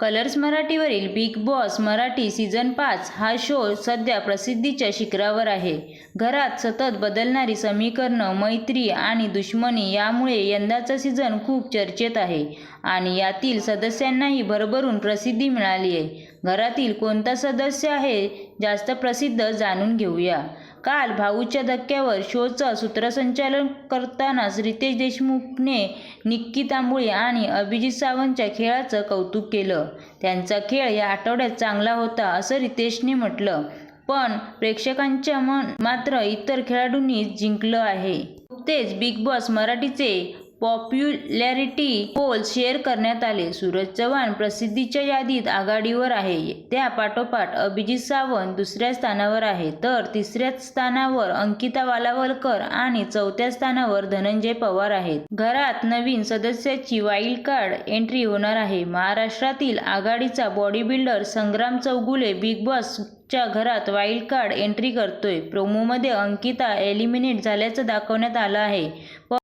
Colours मराठीवरील Bigg Boss Marathi season पाच हा शो सध्या प्रसिद्धीच्या शिखरावर आहे. घरात सतत बदलणारी समीकरणं मैत्री आणि दुश्मनी यामुळे यंदाचा सीझन खूप चर्चेत आहे आणि यातील सदस्यांनाही भरभरून प्रसिद्धी मिळाली आहे. घरातील कोणता सदस्य आहे जास्त प्रसिद्ध जाणून घेऊया. काल भाऊच्या धक्क्यावर शोचं सूत्रसंचालन करतानाच रितेश देशमुखने निक्की तांबुळे आणि अभिजित सावंतच्या खेळाचं कौतुक केलं. त्यांचा खेळ या आठवड्यात चांगला होता असं रितेशने म्हटलं. पण प्रेक्षकांच्या मन मात्र इतर खेळाडूंनी जिंकलं आहे. नुकतेच बिग बॉस मराठीचे पॉप्युलॅरिटी पोल शेअर करण्यात आले. सूरज चव्हाण प्रसिद्धीच्या यादीत आघाडीवर आहे. त्या पाठोपाठ अभिजित सावंत दुसऱ्या स्थानावर आहे. तर तिसऱ्या स्थानावर अंकिता वालावलकर आणि चौथ्या स्थानावर धनंजय पवार आहेत. घरात नवीन सदस्याची वाईल्ड कार्ड एंट्री होणार आहे. महाराष्ट्रातील आघाडीचा body builder Sangram Chougule Bigg Boss च्या घरात वाईल्ड कार्ड एंट्री करतोय. प्रोमोमध्ये अंकिता एलिमिनेट झाल्याचं दाखवण्यात आलं आहे.